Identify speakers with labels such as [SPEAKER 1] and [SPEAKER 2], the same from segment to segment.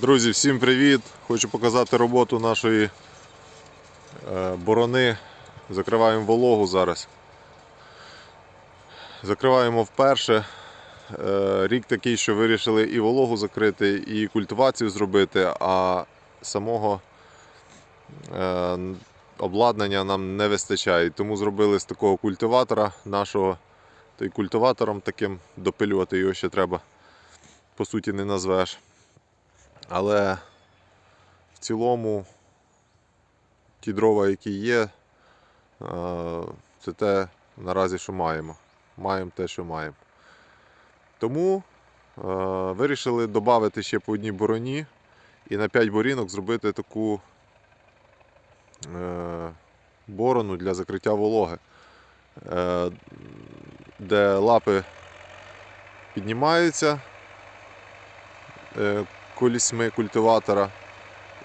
[SPEAKER 1] Друзі, всім привіт! Хочу показати роботу нашої е, борони. Закриваємо вологу зараз. Закриваємо вперше. Е, Рік такий, що вирішили і вологу закрити, і культивацію зробити, а самого е, обладнання нам не вистачає. Тому зробили з такого культиватора нашого. Й культиватором таким допилювати його ще треба, по суті, не назвеш. Але в цілому ті дрова, які є, е, це те наразі, що маємо. Маємо те, що маємо. Тому е, вирішили додати ще по одній бороні і на 5 борінок зробити таку е, борону для закриття вологи, де лапи піднімаються. Колісьми культиватора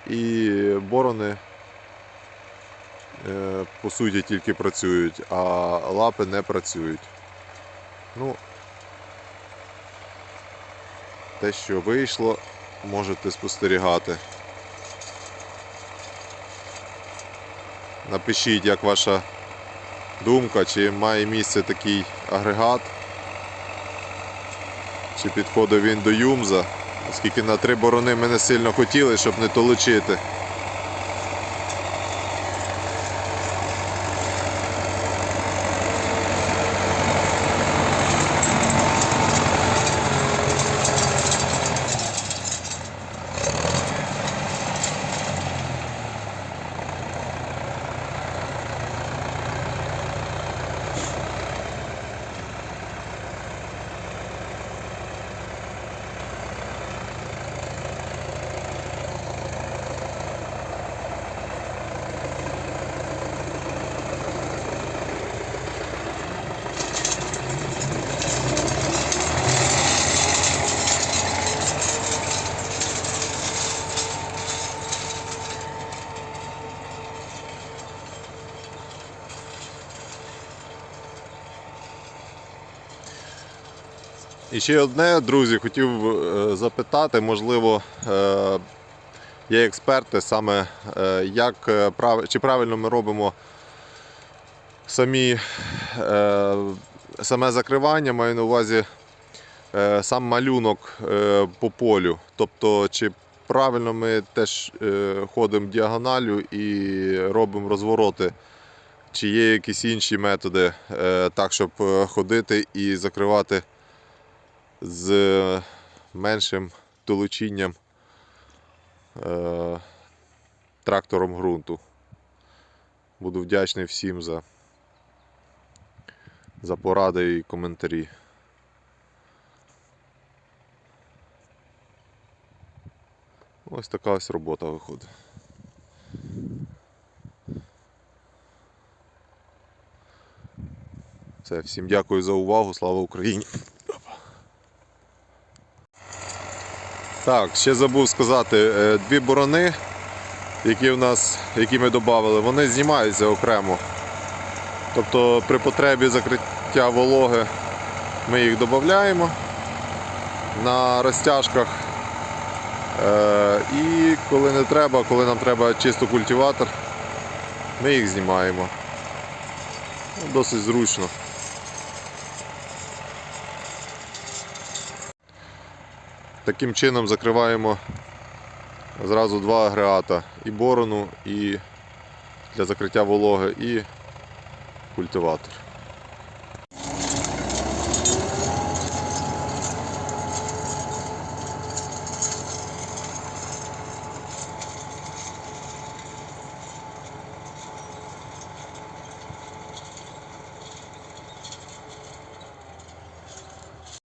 [SPEAKER 1] і борони е, по суті тільки працюють, а лапи не працюють. Ну, те, що вийшло, можете спостерігати. Напишіть, як ваша думка, чи має місце такий агрегат, чи підходив він до Юмза. Оскільки на три борони ми не сильно хотіли, щоб не толочити. І ще одне, друзі, хотів е, запитати, можливо, е, є експерти саме, е, як чи правильно ми робимо самі, саме закривання, маю на увазі сам малюнок по полю. Тобто, чи правильно ми теж ходимо діагоналю і робимо розвороти, чи є якісь інші методи, так, щоб ходити і закривати з меншим толочінням е, трактором ґрунту. Буду вдячний всім за, за поради і коментарі. Ось така ось робота виходить. Все, всім дякую за увагу. Слава Україні! Так, ще забув сказати, е, дві борони, які в нас, які ми додали, вони знімаються окремо. Тобто при потребі закриття вологи ми їх додаємо на розтяжках. Е, І коли не треба, коли нам треба чисто культиватор, ми їх знімаємо. Досить зручно. Таким чином закриваємо зразу два агрегата і борону, і для закриття вологи, і культиватор.